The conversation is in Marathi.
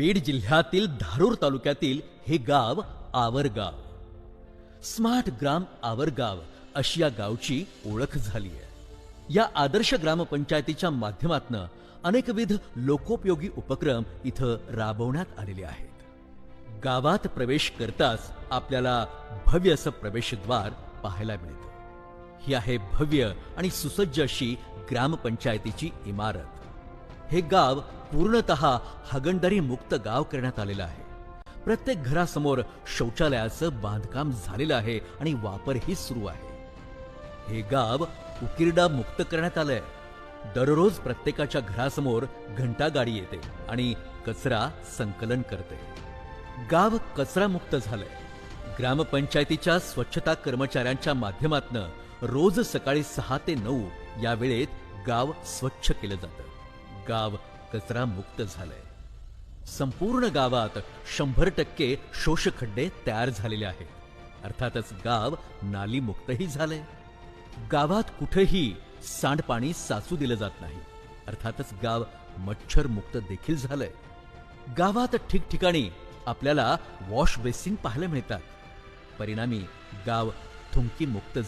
बीड जिल्ह्यातील धारूर तालुक्यातील हे गाव आवरगाव. स्मार्ट ग्राम आवरगाव अशी या गावची ओळख झाली आहे. या आदर्श ग्रामपंचायतीच्या माध्यमातनं अनेकविध लोकोपयोगी उपक्रम इथं राबवण्यात आलेले आहेत. गावात प्रवेश करताच आपल्याला भव्य असं प्रवेशद्वार पाहायला मिळतं. ही आहे भव्य आणि सुसज्ज अशी ग्रामपंचायतीची इमारत. हे गाव पूर्णतः हागणदारी मुक्त गाव करण्यात आलेलं आहे. प्रत्येक घरासमोर शौचालयाचं बांधकाम झालेलं आहे आणि वापरही सुरू आहे. हे गाव उकिरडा मुक्त करण्यात आलंय. दररोज प्रत्येकाच्या घरासमोर घंटा गाडी येते आणि कचरा संकलन करते. गाव कचरा मुक्त झालंय. ग्रामपंचायतीच्या स्वच्छता कर्मचाऱ्यांच्या माध्यमातनं रोज सकाळी सहा ते नऊ या वेळेत गाव स्वच्छ केलं जातं. गाव कचरा मुक्त झालंय. संपूर्ण गावात शंभर टक्के शोषखड्डे तयार झालेले आहेत. अर्थातच गाव नाली मुक्तही झालंय. गावात कुठेही सांडपाणी साचू दिलं जात नाही. अर्थातच गाव मच्छर मुक्त देखील झालंय. गावात ठिकठिकाणी आपल्याला वॉश बेसिन पाहायला मिळतात. परिणामी गाव थुंकी मुक्त